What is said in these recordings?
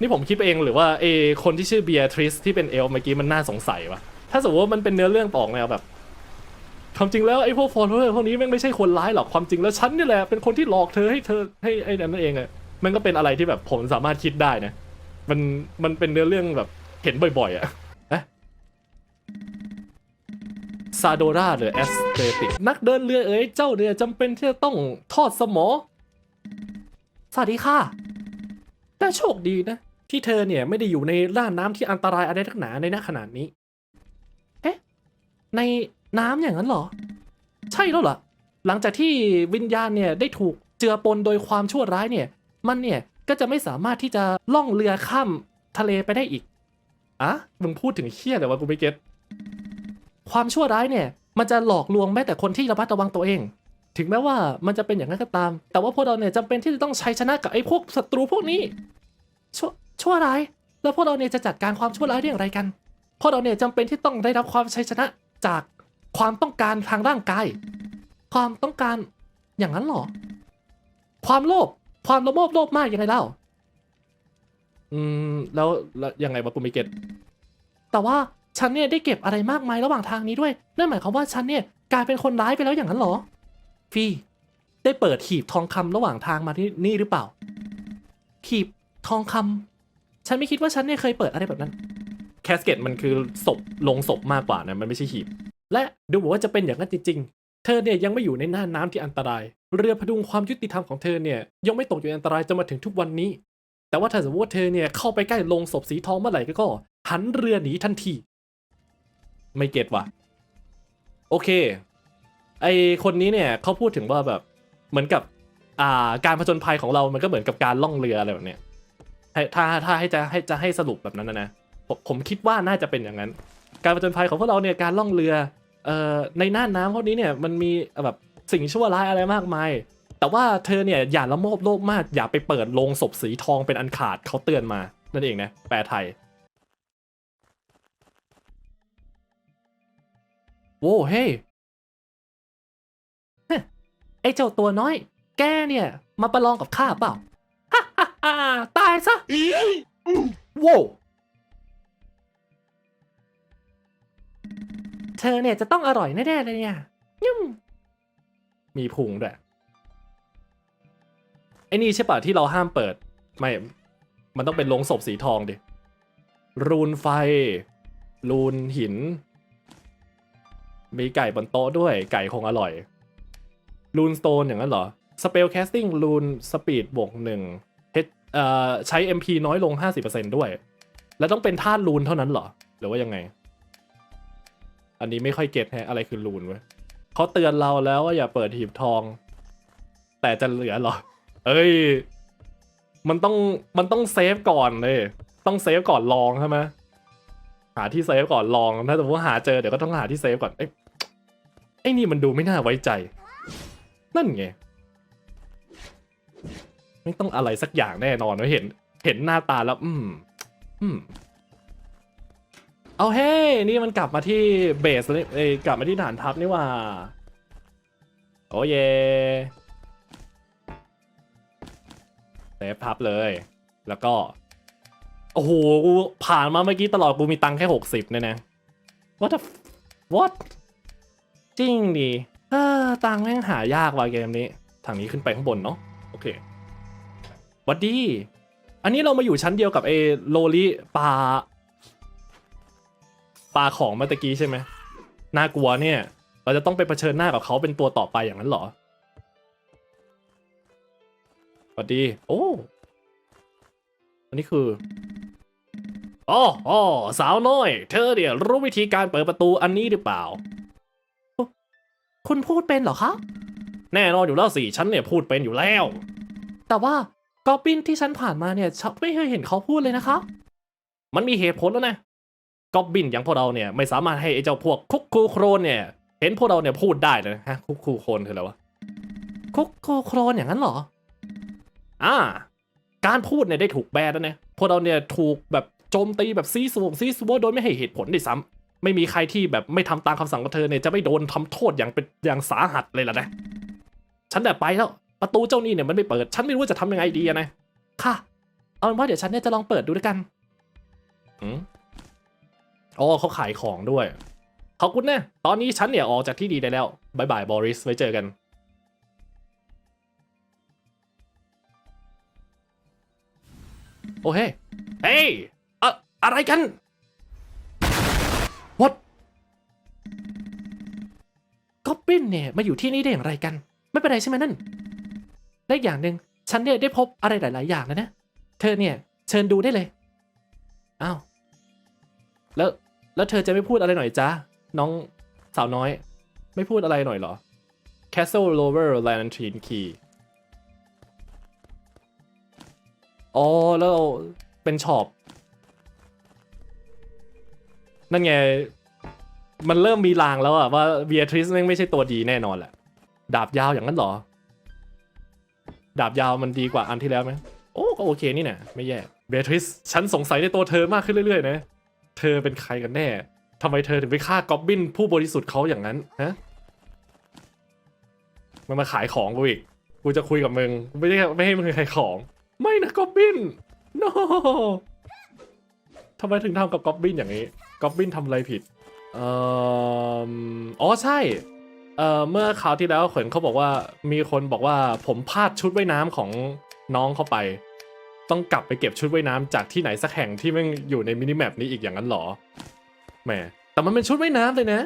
นี่ผมคิดไปเองหรือว่าเอคนที่ชื่อเบียทริสที่เป็นเอลฟ์เมื่อกี้มันน่าสงสัยวะถ้าสมมติว่ามันเป็นเนื้อเรื่องออกแนวแบบความจริงแล้วไอ้พวกฟอลโลเวอร์พวกนี้แม่งไม่ใช่คนร้ายหรอกความจริงแล้วฉันนี่แหละเป็นคนที่หลอกเธอให้เธอให้ไอ้นั่นเองอะมันก็เป็นอะไรที่แบบผมสามารถคิดได้นะ มันมันเป็นเนื้อเรื่องแบบเห็นบ่อยๆอะเอ๊ะซาโดราหรือแอสเตติกนักเดินเรือเอ๋ยเจ้าเนี่ยจำเป็นที่จะต้องทอดสมอ สวัสดีค่ะ แต่โชคดีนะ ที่เธอเนี่ยไม่ได้อยู่ในล่านน้ำที่อันตรายอะไรทักหนาในณขนาดนี้ เอ๊ะ ในน้ำอย่างนั้นเหรอ ใช่แล้วเหรอ หลังจากที่วิญญาณเนี่ยได้ถูกเจือปนโดยความชั่วร้ายเนี่ย มันเนี่ยก็จะไม่สามารถที่จะล่องเรือข้ามทะเลไปได้อีกอะมึงพูดถึงเคี้ยแต่ว่ากูไม่เก็ตความชั่วร้ายเนี่ย มันจะหลอกลวงแม้แต่คนที่ระมัดระวังตัวเอง ถึงแม้ว่ามันจะเป็นอย่างนั้นก็ตาม แต่ว่าพวกเราเนี่ยจำเป็นที่จะต้องใช้ชนะกับไอ้พวกศัตรูพวกนี้ชั่ว ชั่วร้าย แล้วพวกเราเนี่ยจะจัดการความชั่วร้ายได้อย่างไรกัน พวกเราเนี่ยจำเป็นที่ต้องได้รับความชัยชนะจากความต้องการทางร่างกาย ความต้องการอย่างนั้นเหรอ ความโลภ ความโลภโลภมากยังไงเล่า อืม แล้วแล้วยังไงวะกูไม่เก็ตแต่ว่าฉันเนี่ยได้เก็บอะไรมากมายระหว่างทางนี้ด้วย นั่นหมายความว่าฉันเนี่ยกลายเป็นคนร้ายไปแล้วอย่างนั้นเหรอ ฟี่ ได้เปิดหีบทองคำระหว่างทางมาที่นี่หรือเปล่า หีบทองคำ ฉันไม่คิดว่าฉันเนี่ยเคยเปิดอะไรแบบนั้น แคสเกตมันคือศพลงศพมากกว่านะมันไม่ใช่หีบ และดูเหมือนว่าจะเป็นอย่างนั้นจริงๆ เธอเนี่ยยังไม่อยู่ในหน้าน้ำที่อันตราย เรือพดุงความยุติธรรมของเธอเนี่ยยังไม่ตกอยู่ในอันตรายจนมาถึงทุกวันนี้ แต่ว่าถ้าสมมติว่าเธอเนี่ยเข้าไปใกล้ลงศพสีทองเมื่อไหร่ก็หันเรือหนีทันที ไม่เก็ตว่ะ โอเค ไอคนนี้เนี่ยเขาพูดถึงว่าแบบเหมือนกับอ่าการผจญภัยของเรามันก็เหมือนกับการล่องเรืออะไรแบบเนี้ย ถ้าถ้าให้จะให้จะให้สรุปแบบนั้นนะนะผมผมคิดว่าน่าจะเป็นอย่างนั้น การผจญภัยของพวกเราเนี่ยการล่องเรือเอ่อในน่านน้ำพวกนี้เนี่ยมันมีแบบสิ่งชั่วร้ายอะไรมากมาย แต่ว่าเธอเนี่ยอย่าละโมบโลภมากอย่าไปเปิดโลงศพสีทองเป็นอันขาดเขาเตือนมา นั่นเองนะแปลไทยโว้เฮ้ไอเจ้าตัวน้อย แกเนี่ย มาประลองกับข้าเปล่า ฮ่าฮ่าฮ่า ตายซะโว้วเธอเนี่ยจะต้องอร่อยแน่ๆเลยเนี่ยยุ่มมีพุงด้วยไอ้นี่ใช่ป่ะที่เราห้ามเปิด ไม่ มันต้องเป็นลงศพสีทองดิ รูนไฟ รูนหิน มีไก่บนโต๊ะด้วย ไก่คงอร่อย รูนสโตนอย่างนั้นเหรอ สเปลแคสติ้งรูนสปีดบวกหนึ่งเเอ่อ ใช้ MP น้อยลง 50%ด้วย แล้วต้องเป็นธาตุรูนเท่านั้นเหรอ หรือว่ายังไง อันนี้ไม่ค่อยเก็ตแฮะอะไรคือรูนเว้ยเขาเตือนเราแล้วว่าอย่าเปิดหีบทอง แต่จะเหลือเหรอ เอ้ย มันต้องมันต้องเซฟก่อนเลย ต้องเซฟก่อนลองใช่ไหมหาที่เซฟก่อนลอง ถ้าสมมติว่าหาเจอเดี๋ยวก็ต้องหาที่เซฟก่อน เอ้ยไอ้นี่มันดูไม่น่าไว้ใจ นั่นไง ไม่ต้องอะไรสักอย่างแน่นอนว่าเห็น เห็นหน้าตาแล้ว อืม อืม เอาเฮ้ นี่มันกลับมาที่เบสเลยเอ้ยกลับมาที่ฐานทัพนี่ว่า โอ้เยเซฟทับเลย แล้วก็ โอ้โห กูผ่านมาเมื่อกี้ตลอดกูมีตังค์แค่หกสิบเนี่ยนะ what the what จริงดิเออตังค์แม่งหายากว่ะเกมนี้ ทางนี้ขึ้นไปข้างบนเนาะ โอเค วัดดี อันนี้เรามาอยู่ชั้นเดียวกับไอ้โลลิปลาปลาของเมื่อกี้ใช่ไหมน่ากลัวเนี่ย เราจะต้องไปเผชิญหน้ากับเขาเป็นตัวต่อไปอย่างนั้นเหรอหวัดดี โอ้อันนี้คืออ๋ออ๋อสาวน้อย เธอเนี่ยรู้วิธีการเปิดประตูอันนี้หรือเปล่า คุณพูดเป็นเหรอคะ แน่นอนอยู่แล้วสิ ฉันเนี่ยพูดเป็นอยู่แล้ว แต่ว่า กอบบินที่ฉันผ่านมาเนี่ยฉันไม่เคยเห็นเขาพูดเลยนะคะมันมีเหตุผลแล้วนะกอบบินอย่างพวกเราเนี่ยไม่สามารถให้ไอ้เจ้าพวกคุกคูโครนเนี่ย เห็นพวกเราเนี่ยพูดได้เลยฮะคุกคูโครนคืออะไรวะคุกคูโครนอย่างนั้นเหรอ อ่า การพูดเนี่ยได้ถูกแบนแล้วนะพวกเราเนี่ยถูกแบบโจมตีแบบซีสวงซีซัวโดยไม่ให้เหตุผลด้วยซ้ำไม่มีใครที่แบบไม่ทำตามคำสั่งของเธอเนี่ยจะไม่โดนทำโทษอย่างเป็นอย่างสาหัสเลยล่ะนะฉันแบบไปแล้ว ประตูเจ้านี่เนี่ยมันไม่เปิด ฉันไม่รู้ว่าจะทำยังไงดีอะนะ ค่ะ เอาเป็นว่าเดี๋ยวฉันเนี่ยจะลองเปิดดูด้วยกันอืมอ๋อเขาขายของด้วย ขอบคุณนะ ตอนนี้ฉันเนี่ยออกจากที่ดีได้แล้วบายบายบอริส ไว้เจอกัน โอเค เฮ้ยอะอะไรกัน what ก็ปิ้นเนี่ยมาอยู่ที่นี่ได้อย่างไรกัน ไม่เป็นไรใช่ไหมนั่น และอีกอย่างหนึ่งฉันเนี่ยได้พบอะไรหลาย ๆ อย่างแล้วนะ เธอเนี่ยเชิญดูได้เลย อ้าว แล้วแล้วเธอจะไม่พูดอะไรหน่อยจ้าน้องสาวน้อย ไม่พูดอะไรหน่อยเหรอ Castle Lower Lantern Key อ๋อแล้วเป็นช็อปนั่นไง มันเริ่มมีลางแล้วอะว่าเบียทริสไม่ใช่ตัวดีแน่นอนแหละ ดาบยาวอย่างนั้นเหรอ ดาบยาวมันดีกว่าอันที่แล้วไหมโอ้ก็โอเคนี่นะไม่แย่เบทริสฉันสงสัยในตัวเธอมากขึ้นเรื่อยๆนะ เธอเป็นใครกันแน่ทำไมเธอถึงไปฆ่ากอบบินผู้บริสุทธิ์เขาอย่างนั้นฮะมันมาขายของกูอีก กูจะคุยกับมึง ไม่ได้ไม่ให้มึงขายของ ไม่นะกอบบิน no ทำไมถึงทำกับกอบบินอย่างนี้กอบบินทำอะไรผิดเอ่ออ๋อใช่ เอ่อเมื่อคราวที่แล้วเขวนเขาบอกว่ามีคนบอกว่าผมพลาดชุดว่ายน้ำของน้องเข้าไป ต้องกลับไปเก็บชุดว่ายน้ำจากที่ไหนสักแห่งที่แม่งอยู่ในมินิแมปนี้อีกอย่างนั้นเหรอแหมแต่มันเป็นชุดว่ายน้ำเลยนะ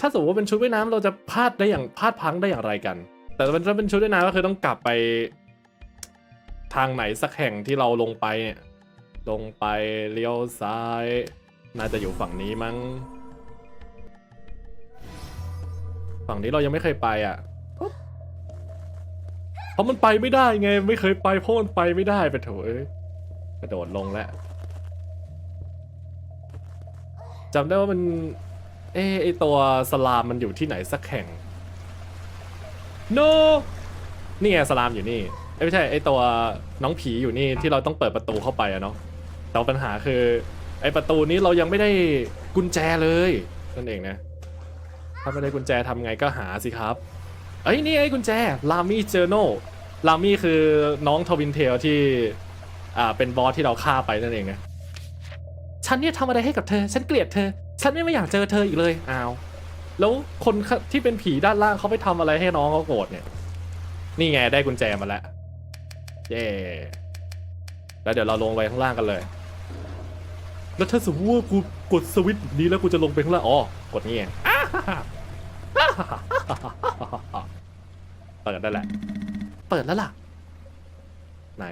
ถ้าสมมติว่าเป็นชุดว่ายน้ำเราจะพลาดได้อย่างพลาดพลังได้อย่างไรกัน แต่ถ้าเป็นชุดว่ายน้ำก็คือต้องกลับไป ทางไหนสักแห่งที่เราลงไปเนี่ยลงไปเลี้ยวซ้าย น่าจะอยู่ฝั่งนี้มั้ง ฝั่งนี้เรายังไม่เคยไปอะเพราะมันไปไม่ได้ไง ไม่เคยไปเพราะมันไปไม่ได้ไปเถอะเอ้ยกระโดดลงแล้วจำได้ว่ามัน เอะไอตัวสลามมันอยู่ที่ไหนสักแห่ง no นี่ไงสลามอยู่นี่ไม่ใช่ไอตัวน้องผีอยู่นี่ที่เราต้องเปิดประตูเข้าไปอะเนาะแต่ปัญหาคือ ไอประตูนี้เรายังไม่ได้กุญแจเลยนั่นเองนะ ถ้าไม่ได้กุญแจทำไงก็หาสิครับเอ้ยนี่ไอ้กุญแจลามี่เจอโนลามี่คือน้องทวินเทลที่อ่าเป็นบอสที่เราฆ่าไปนั่นเองนะฉันเนี่ยทำอะไรให้กับเธอ ฉันเกลียดเธอ ฉันไม่ไม่อยากเจอเธออีกเลยอ้าวแล้วคนที่เป็นผีด้านล่างเขาไปทำอะไรให้น้องเขาโกรธเนี่ย นี่ไงได้กุญแจมาแล้วเย้แล้วเดี๋ยวเราลงไปข้างล่างกันเลย แล้วถ้าสมมติว่ากูกดสวิตช์นี้แล้วกูจะลงไปข้างล่างอ๋อกดนี่ไง เปิดได้แหละ เปิดแล้วล่ะ ไหน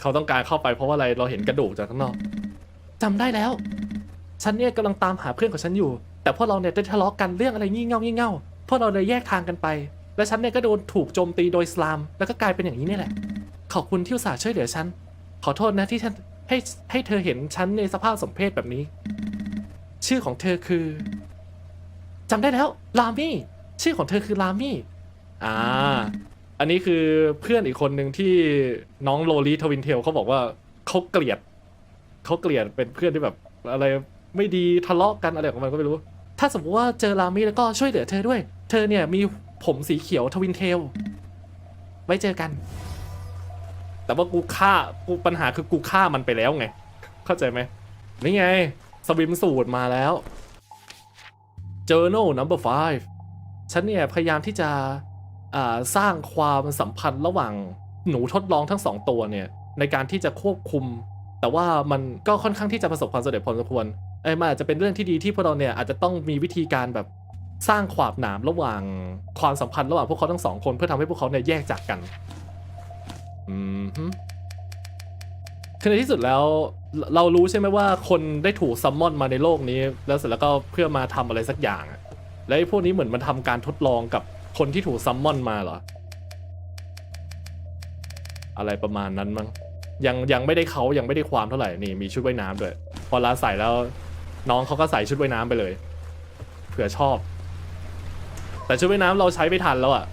เขาต้องการเข้าไปเพราะว่าอะไรเราเห็นกระดูกจากข้างนอกจำได้แล้ว ฉันเนี่ยกำลังตามหาเพื่อนของฉันอยู่ แต่พวกเราเนี่ยได้ทะเลาะกันเรื่องอะไรงี่เง่างี่เง่าพวกเราเลยแยกทางกันไป และฉันเนี่ยก็โดนถูกโจมตีโดยอิสลาม แล้วก็กลายเป็นอย่างนี้นี่แหละ ขอบคุณที่อุตส่าห์ช่วยเหลือฉัน ขอโทษนะที่ฉันให้ให้เธอเห็นฉันในสภาพสมเพศแบบนี้ ชื่อของเธอคือจำได้แล้ว ลามี่ ชื่อของเธอคือลามี่อ่า อันนี้คือเพื่อนอีกคนหนึ่งที่น้องโลลีทวินเทลเขาบอกว่าเขาเกลียดเขาเกลียดเป็นเพื่อนที่แบบอะไรไม่ดีทะเลาะกันอะไรของมันก็ไม่รู้ ถ้าสมมติว่าเจอลามี่แล้วก็ช่วยเหลือเธอด้วย เธอเนี่ยมีผมสีเขียวทวินเทลไว้เจอกัน แต่ว่ากูฆ่ากูปัญหาคือกูฆ่ามันไปแล้วไง เข้าใจไหมนี่ไง สวิมสูตรมาแล้ว Journal number five ฉันเนี่ยพยายามที่จะสร้างความสัมพันธ์ระหว่างหนูทดลองทั้งสองตัวเนี่ยในการที่จะควบคุม แต่ว่ามันก็ค่อนข้างที่จะประสบความสำเร็จพอสมควรเอ้มันอาจจะเป็นเรื่องที่ดีที่พวกเราเนี่ยอาจจะต้องมีวิธีการแบบสร้างขวากหนามระหว่างความสัมพันธ์ระหว่างพวกเขาทั้งสองคนเพื่อทำให้พวกเขาเนี่ยแยกจากกัน อืมคือในที่สุดแล้วเรารู้ใช่ไหมว่าคนได้ถูกซัมมอนมาในโลกนี้ แล้วเสร็จแล้วก็เพื่อมาทำอะไรสักอย่างอะ แล้วไอ้พวกนี้เหมือนมันทำการทดลองกับคนที่ถูกซัมมอนมาเหรอ อะไรประมาณนั้นมั้งยังยังไม่ได้เขายังไม่ได้ความเท่าไหร่นี่มีชุดว่ายน้ำด้วย พอลาใส่แล้วน้องเขาก็ใส่ชุดว่ายน้ำไปเลยเผื่อชอบ แต่ชุดว่ายน้ำเราใช้ไม่ทันแล้วอะ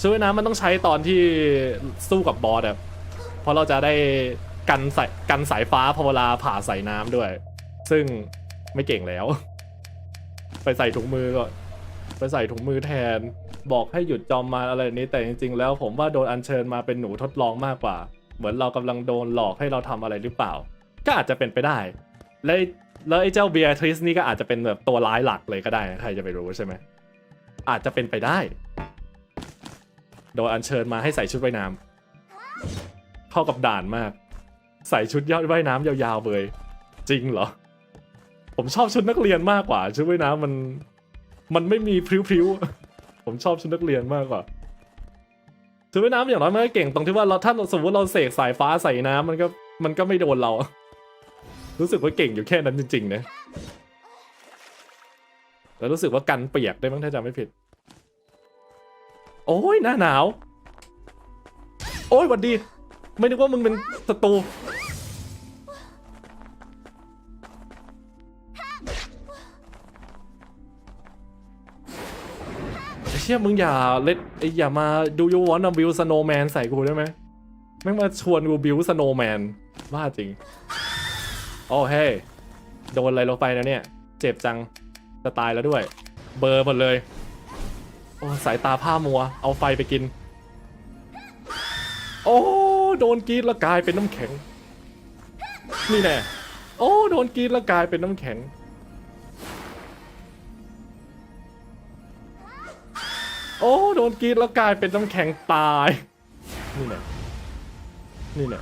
ชุดว่ายน้ำมันต้องใช้ตอนที่สู้กับบอสอะเพราะเราจะได้กันสายกันสายฟ้าพอเวลาผ่าใส่น้ำด้วย ซึ่งไม่เก่งแล้ว ไปใส่ถุงมือก่อน ไปใส่ถุงมือแทน บอกให้หยุดจอมมารอะไรนี้ แต่จริง ๆ แล้วผมว่าโดนอัญเชิญมาเป็นหนูทดลองมากกว่า เหมือนเรากำลังโดนหลอกให้เราทำอะไรหรือเปล่า ก็อาจจะเป็นไปได้ แล้วแล้วไอ้เจ้าเบียทริสนี่ก็อาจจะเป็นแบบตัวร้ายหลักเลยก็ได้ใครจะไปรู้ใช่ไหมอาจจะเป็นไปได้ โดยอัญเชิญมาให้ใส่ชุดว่ายน้ำเข้ากับด่านมาก ใส่ชุดยอดว่ายน้ำยาวๆเบยจริงเหรอ ผมชอบชุดนักเรียนมากกว่า ชุดว่ายน้ำมัน มันไม่มีพริ้วๆ ผมชอบชุดนักเรียนมากกว่าชุดว่ายน้ำอย่างน้อยมันก็เก่งตรงที่ว่าเราถ้าสมมติเราเสกสายฟ้าใส่น้ำมันก็มันก็ไม่โดนเรา รู้สึกว่าเก่งอยู่แค่นั้นจริงๆนะแล้วรู้สึกว่ากันเปียกได้มั้งถ้าจำไม่ผิด โอ้ยหน้าหนาว โอ้ยหวัดดี ไม่นึกว่ามึงเป็นศัตรู ชี่ยมึงอย่าเล่นไอ้อย่ามาดูยูวอนบิวสโนแมนใส่กูได้ไหมแม่งมาชวนกูบิวสโนแมนบ้าจริง โอ้เฮ้ยโดนอะไรลงไปนะเนี่ย เจ็บจังจะตายแล้วด้วย เบอร์หมดเลย โอ้สายตาผ้ามัว เอาไฟไปกิน โอ้โดนกีดแล้วกลายเป็นน้ำแข็ง นี่แน่โอ้โดนกีดแล้วกลายเป็นน้ำแข็ง โอ้โดนกรีดแล้วกลายเป็นน้ำแข็งตาย นี่แน่นี่แน่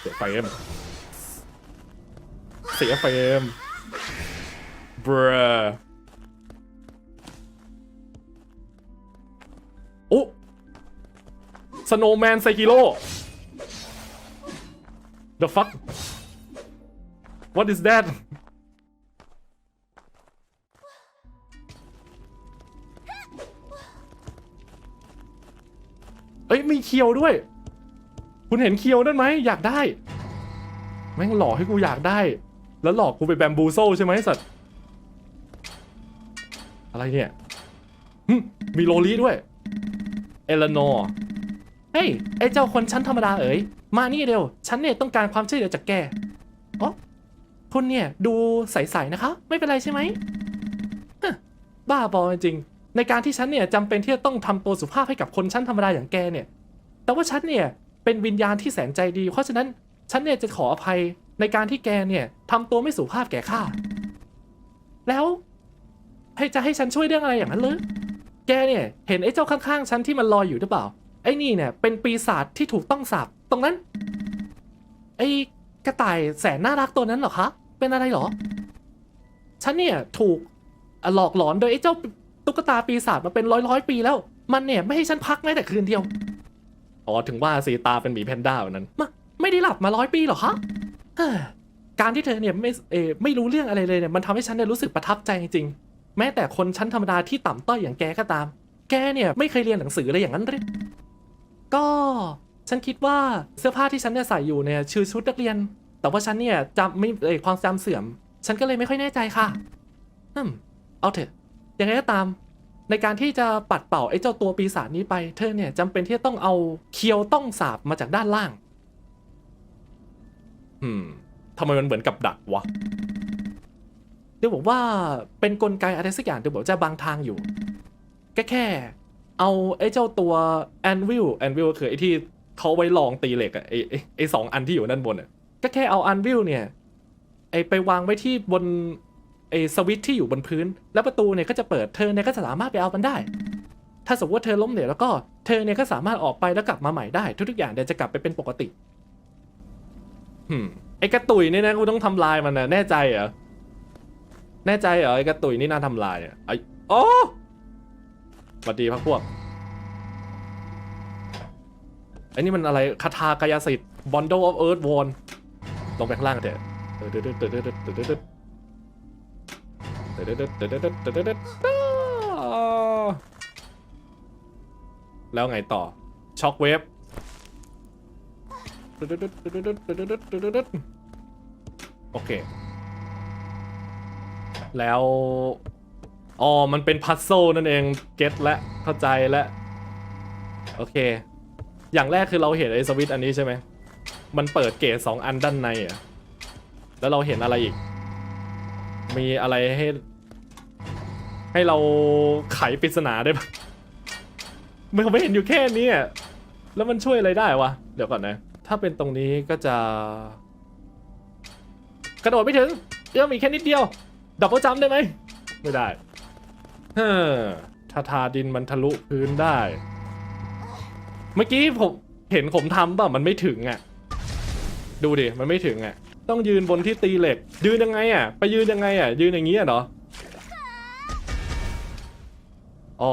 เสียเฟรมเสียเฟรมบรโอ้สโนว์แมนไซกิโร่ The fuck What is that คียวด้วย คุณเห็นเคียวนั่นไหมอยากได้ แม่งหลอกให้กูอยากได้ แล้วหลอกกูไปแบมบูโซใช่ไหมสัตว์อะไรเนี่ยมีโลลีด้วย เอลนอร์เฮ้ย ไอ้เจ้าคนชั้นธรรมดาเอ๋ย มานี่เร็ว ฉันเนี่ยต้องการความช่วยเหลือจากแกอ๋อคุณเนี่ยดูใสๆนะคะ ไม่เป็นไรใช่ไหมบ้าบอจริง ในการที่ฉันเนี่ยจำเป็นที่จะต้องทำตัวสุภาพให้กับคนชั้นธรรมดาอย่างแกเนี่ย แต่ว่าฉันเนี่ยเป็นวิญญาณที่แสนใจดี เพราะฉะนั้นฉันเนี่ยจะขออภัยในการที่แกเนี่ยทำตัวไม่สุภาพแก่ข้า แล้วให้จะให้ฉันช่วยเรื่องอะไรอย่างนั้นเลยแกเนี่ยเห็นไอ้เจ้าข้างๆฉันที่มันลอยอยู่หรือเปล่า ไอ้นี่เนี่ยเป็นปีศาจที่ถูกต้องสาปตรงนั้น ไอ้กระต่ายแสนน่ารักตัวนั้นเหรอคะ เป็นอะไรเหรอ ฉันเนี่ยถูกหลอกหลอนโดยไอ้เจ้าตุ๊กตาปีศาจมาเป็นร้อยร้อยปีแล้ว มันเนี่ยไม่ให้ฉันพักแม้แต่คืนเดียว อ๋อถึงว่าสีตาเป็นหมีแพนด้าแบบนั้นมาไม่ได้หลับมาร้อยปีหรอคะการที่เธอเนี่ยไม่เออไม่รู้เรื่องอะไรเลยเนี่ยมันทำให้ฉันเนี่ยรู้สึกประทับใจจริงๆแม้แต่คนชั้นธรรมดาที่ต่ำต้อยอย่างแกก็ตาม แกเนี่ยไม่เคยเรียนหนังสืออะไรอย่างนั้นเลยก็ฉันคิดว่าเสื้อผ้าที่ฉันเนี่ยใส่อยู่เนี่ยชื่อชุดนักเรียน แต่ว่าฉันเนี่ยจำไม่เออความจำเสื่อม ฉันก็เลยไม่ค่อยแน่ใจค่ะอืมเอาเถอะยังไงก็ตาม ในการที่จะปัดเป่าไอ้เจ้าตัวปีศาจนี้ไป เธอเนี่ยจำเป็นที่จะต้องเอาเคียวต้องสาบมาจากด้านล่าง อืมทำไมมันเหมือนกับดักวะ เดี๋ยวบอกว่าเป็นกลไกอะไรสักอย่างเดี๋ยวบอกจะบางทางอยู่ แค่แค่ เอาไอ้เจ้าตัวแอนวิลแอนวิลคือไอ้ที่เขาไว้ลองตีเหล็กอะไอ้ไอ้ไอ้สองอันที่อยู่ด้านบนอะก็แค่เอาแอนวิลเนี่ย ไอ้ไปวางไว้ที่บนไอสวิตที่อยู่บนพื้น แล้วประตูเนี่ยก็จะเปิดเธอเนี่ยก็สามารถไปเอามันได้ ถ้าสมมติว่าเธอล้มเหลวแล้วก็เธอเนี่ยก็สามารถออกไปแล้วกลับมาใหม่ได้ ทุกๆอย่างเดี๋ยวจะกลับไปเป็นปกติหืมไอ้กระตุยเนี่ยนะกูต้องทำลายมันนะแน่ใจเหรอแน่ใจเหรอไอ้กระตุยนี่น่าทำลายอะไอ้โอ้สวัดีพักพวกไอ้นี่มันอะไรคาถากายสิทธิ์บอนโดออฟเอิร์ธวอนลงไปข้างล่างเถอะเดือดเดือดเดือดเดือด เดดเดดเดดเดดเดดแล้วไงต่อ ช็อคเวฟโอเค แล้ว อ๋อ มันเป็นพัซโซนั่นเอง เก็ตและ เข้าใจแล้วโอเค อย่างแรกคือเราเห็นไอ้สวิตช์อันนี้ใช่ไหม มันเปิดเกตสองอันด้านในอะ แล้วเราเห็นอะไรอีก มีอะไรให้ ให้เราไขปริศนาได้ปะมันไม่เห็นอยู่แค่นี้แล้วมันช่วยอะไรได้วะ เดี๋ยวก่อนนะ ถ้าเป็นตรงนี้ก็จะ กระโดดไม่ถึงเอื้อมอีกแค่นิดเดียว ดับเบิลจัมได้ไหม ไม่ได้เฮ้อถ้าทาดินมันทะลุพื้นได้ เมื่อกี้ผมเห็นผมทำป่ะ มันไม่ถึงอะ ดูดิ มันไม่ถึงอะ ต้องยืนบนที่ตีเหล็ก ยืนยังไงอะ ไปยืนยังไงอะ ยืนอย่างนี้อะเหรออ๋อ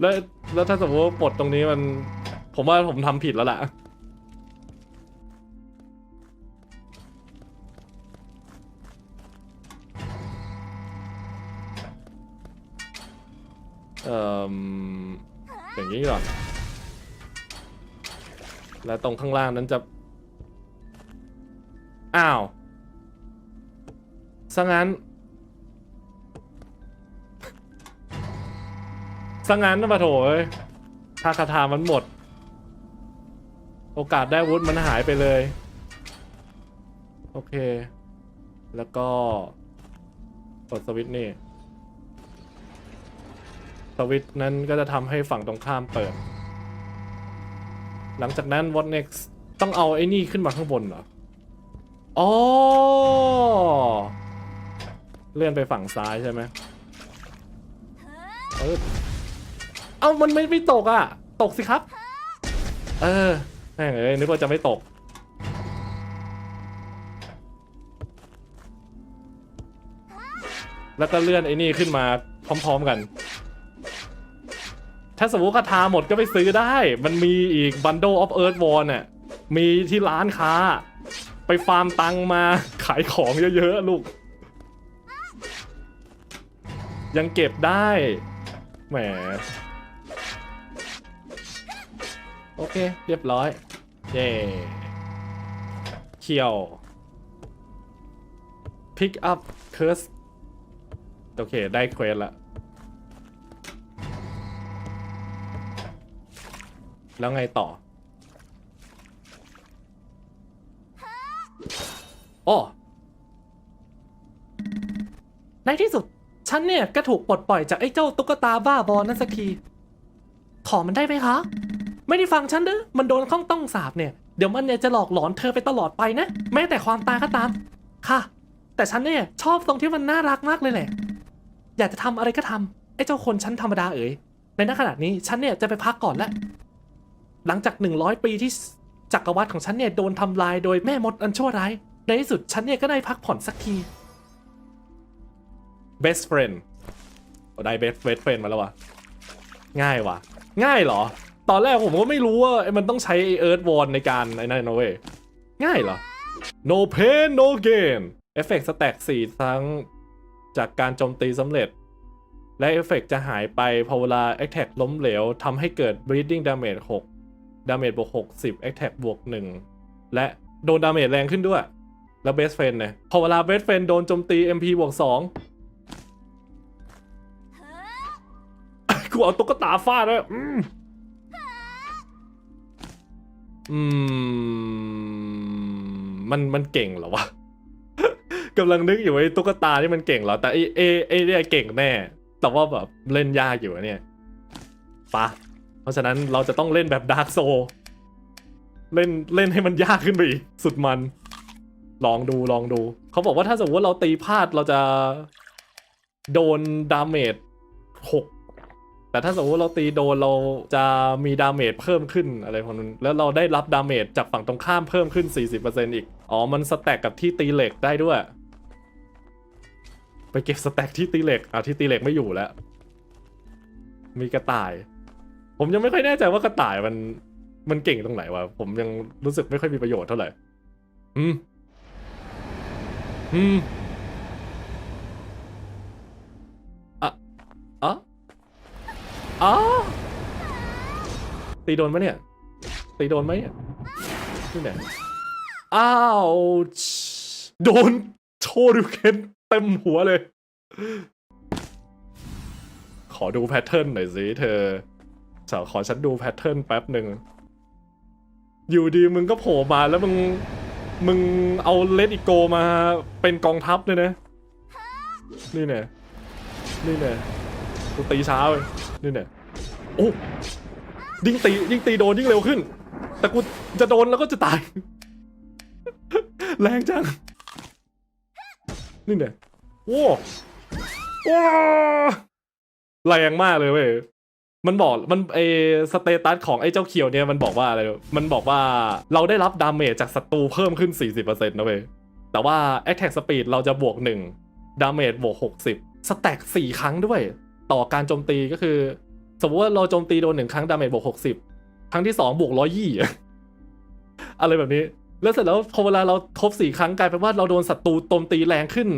แล้วแล้วถ้าสมมติว่าปลดตรงนี้มัน ผมว่าผมทำผิดแล้วล่ะ เอ่ออย่างนี้ก่อน แล้วตรงข้างล่างนั้นจะ อ้าวซะงั้นซะงั้นนะปะโถยถ้าคาถามันหมด โอกาสได้วุธมันหายไปเลย โอเค แล้วก็กดสวิตช์นี่ สวิตช์นั้นก็จะทำให้ฝั่งตรงข้ามเปิด หลังจากนั้น what next ต้องเอาไอ้นี่ขึ้นมาข้างบนเหรอ อ๋อ เลื่อนไปฝั่งซ้ายใช่ไหมเออเอามันไม่ไม่ตกอะ ตกสิครับ เออแม่งเอ้ยนึกว่าจะไม่ตก แล้วก็เลื่อนไอ้นี่ขึ้นมาพร้อม ๆกัน ถ้าสมมติคาถาหมดก็ไปซื้อได้ มันมีอีก Bundle of Earth w a r น่ะมีที่ร้านค้า ไปฟาร์มตังมาขายของเยอะๆลูก ยังเก็บได้แหมโอเค เรียบร้อย เย่เคียว pick up curse โอเค ได้เควสละ แล้วไงต่ออ้อในที่สุด ฉันเนี่ยก็ถูกปลดปล่อยจากไอ้เจ้าตุ๊กตาบ้าบอนั่นสักที ขอมันได้ไหมคะ ไม่ได้ฟังฉันเด้อมันโดนข้องต้องสาบเนี่ย เดี๋ยวมันเนี่ยจะหลอกหลอนเธอไปตลอดไปนะ แม้แต่ความตายก็ตาม ค่ะ แต่ฉันเนี่ยชอบตรงที่มันน่ารักมากเลยแหละ อยากจะทำอะไรก็ทำไอ้เจ้าคนชั้นธรรมดาเอ๋ยในณขณะนี้ฉันเนี่ยจะไปพักก่อนแล้ว หลังจาก 100 ปีที่จักรวรรดิของฉันเนี่ยโดนทำลายโดยแม่มดอันชั่วร้าย ในที่สุดฉันเนี่ยก็ได้พักผ่อนสักที best friend ได้ best best friend มาแล้ววะง่ายวะง่ายเหรอ ตอนแรกผมก็ไม่รู้ว่ามันต้องใช้เอิร์ธวอนในการไอ้นั่นนะเว้ยง่ายเหรอ no pain no gain เอฟเฟกต์สแต็กสี่ครั้งจากการโจมตีสำเร็จ และเอฟเฟกต์จะหายไปพอเวลา Attack ล้มเหลวทำให้เกิด Bleeding Damage 6 Damage บวก60 Attack บวก1และโดน Damage แรงขึ้นด้วย แล้ว Best Friend เนี่ยพอเวลา Best Friend โดนโจมตี MP บวก2กูเอาตุ๊กตาฟาดเลยอืมอืม มันมันเก่งเหรอวะกำลังนึกอยู่ไอ้ตุ๊กตาที่มันเก่งเหรอ แต่ไอเอไอเนี่ยเก่งแน่ แต่ว่าแบบเล่นยากอยู่เนี่ยปะ เพราะฉะนั้นเราจะต้องเล่นแบบดาร์กโซเล่นเล่นให้มันยากขึ้นไปอีก สุดมัน ลองดูลองดู เขาบอกว่าถ้าสมมติว่าเราตีพลาดเราจะโดนดาเมจหกแต่ถ้าสมมติเราตีโดนเราจะมีดาเมจเพิ่มขึ้นอะไรพวกนั้นแล้วเราได้รับดาเมจจากฝั่งตรงข้ามเพิ่มขึ้น 40%อีก อ๋อ มันสแต็กกับที่ตีเหล็กได้ด้วย ไปเก็บสแต็กที่ตีเหล็กอะที่ตีเหล็กไม่อยู่แล้ว มีกระต่าย ผมยังไม่ค่อยแน่ใจว่ากระต่ายมันมันเก่งตรงไหนวะ ผมยังรู้สึกไม่ค่อยมีประโยชน์เท่าไหร่ อืม อืมอะอะอ๋อตีโดนไหมเนี่ย ตีโดนไหมเนี่ยนี่ไหนอ้าว โดนโชดูเคนเต็มหัวเลย ขอดูแพทเทิร์นหน่อยสิเธอ สาวขอฉันดูแพทเทิร์นแป๊บหนึ่ง อยู่ดีมึงก็โผล่มาแล้วมึง มึงเอาเลดอีโกมาเป็นกองทัพเลยนะ นี่เนี่ย นี่เนี่ย กูตีช้าเลยนี่เนี่ย โอ้ยิ่งตียิ่งตีโดนยิ่งเร็วขึ้น แต่กูจะโดนแล้วก็จะตาย แรงจัง นี่เนี่ยโว้ว้าแรงมากเลยเว้ย มันบอกมันไอสเตตัสของไอ้เจ้าเขียวเนี่ยมันบอกว่าอะไร มันบอกว่าเราได้รับดาเมจจากศัตรูเพิ่มขึ้น 40%นะเว้ย แต่ว่า Attack Speed เราจะบวก 1 ดาเมจบวก 60 สแต็ก4 ครั้งด้วย ต่อการโจมตีก็คือ สมมติว่าเราโจมตีโดน 1 ครั้งดาเมจบวก 60 ครั้งที่ 2 บวก 120 อะไรแบบนี้ แล้วเสร็จแล้วพอเวลาเราครบ4 ครั้งกลายเป็นว่าเราโดนศัตรูโจมตีแรงขึ้น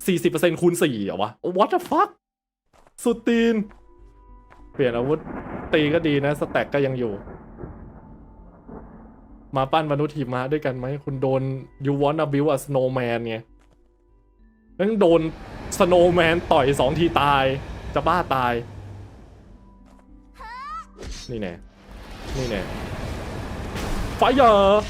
40%คูณ4เหรอวะ What the fuck สุดตีน เปลี่ยนอาวุธ ตีก็ดีนะ สแต็กก็ยังอยู่ มาปั้นมนุษย์หิมะด้วยกันไหม คุณโดน you wanna build a snowman ไงนั่งโดน snowman ต่อยสองทีตาย จะบ้าตาย นี่แน่นี่แน่ไฟเยอร์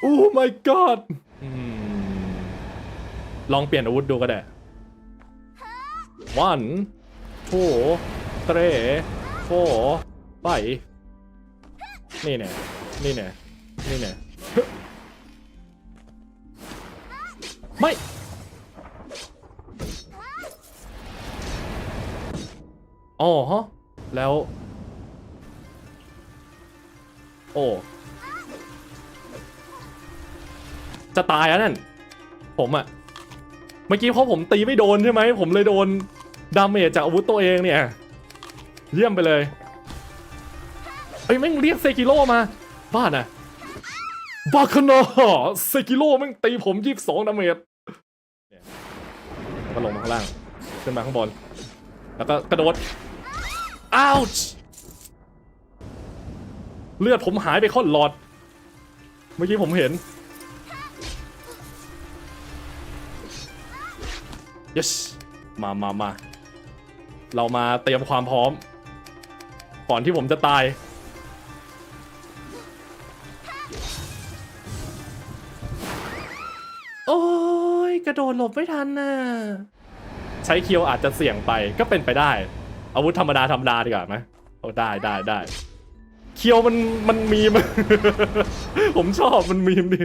โอ้ my god อืม ลองเปลี่ยนอาวุธดูก็ได้ one two three four ไปนี่แน่นี่แน่นี่แน่ไม่อ๋อฮะแล้ว โอ้จะตายแล้วนั่นผมอะ มื่อกี้เพราะผมตีไม่โดนใช่ไหมผมเลยโดนดาเมจจากอาวุธตัวเองเนี่ยเยี่ยมไปเลยเอ้แม่งเรียกเซกิโร่มา บ้าน่ะบาคานาเซกิโร่แม่งตีผมยี่สิบสองดาเมจเนี่ยแล้วก็ลงมาข้างล่างขึ้นมาข้างบน แล้วก็กระโดดอ้าวเลือดผมหายไปค่อนหลอด เมื่อกี้ผมเห็น yes มามามาเรามาเตรียมความพร้อม ก่อนที่ผมจะตาย โอ้ย กระโดดหลบไม่ทันน่ะ ใช้เคียวอาจจะเสี่ยงไปก็เป็นไปได้ อาวุธธรรมดาธรรมดาดีกว่าไหมโอ้ได้ได้ได้เคียวมันมันมีม ผมชอบมันมีมดี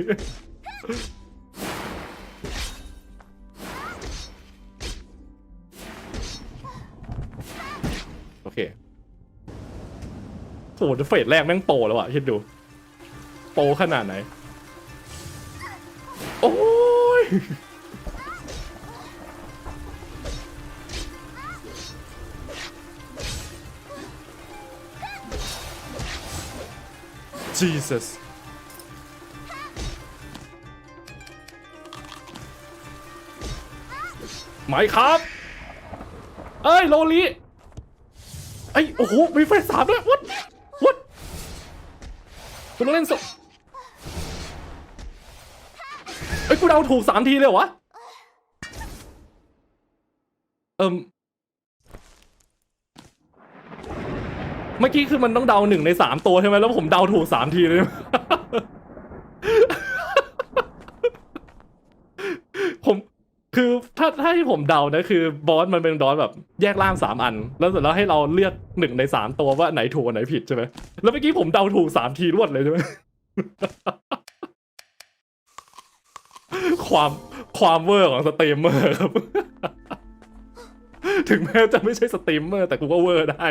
โหเฟสแรกแม่งโปรแล้วอะคิดดูโปรขนาดไหน โอ้ย Jesus ไหมครับ เอ้ย โลลีไอ้ย โอ้โห มีเฟสสามด้วย what what คุณต้องเล่นสดเอ้ยกูเดาถูกสามทีเลยเหรอวะ เอิมเมื่อกี้คือมันต้องเดาหนึ่งในสามตัวใช่ไหมแล้วผมเดาถูกสามทีเลย ผมคือ ถ้าถ้าที่ผมเดานะคือบอสมันเป็นบอสแบบแยกร่างสามอัน แล้วเสร็จแล้วให้เราเลือกหนึ่งในสามตัวว่าไหนถูกอันไหนผิดใช่ไหมแล้วเมื่อกี้ผมเดาถูกสามทีรวดเลยใช่ไหมความความเวอร์ของสตรีมเมอร์ครับ ถึงแม้จะไม่ใช่สตรีมเมอร์แต่กูก็เวอร์ได้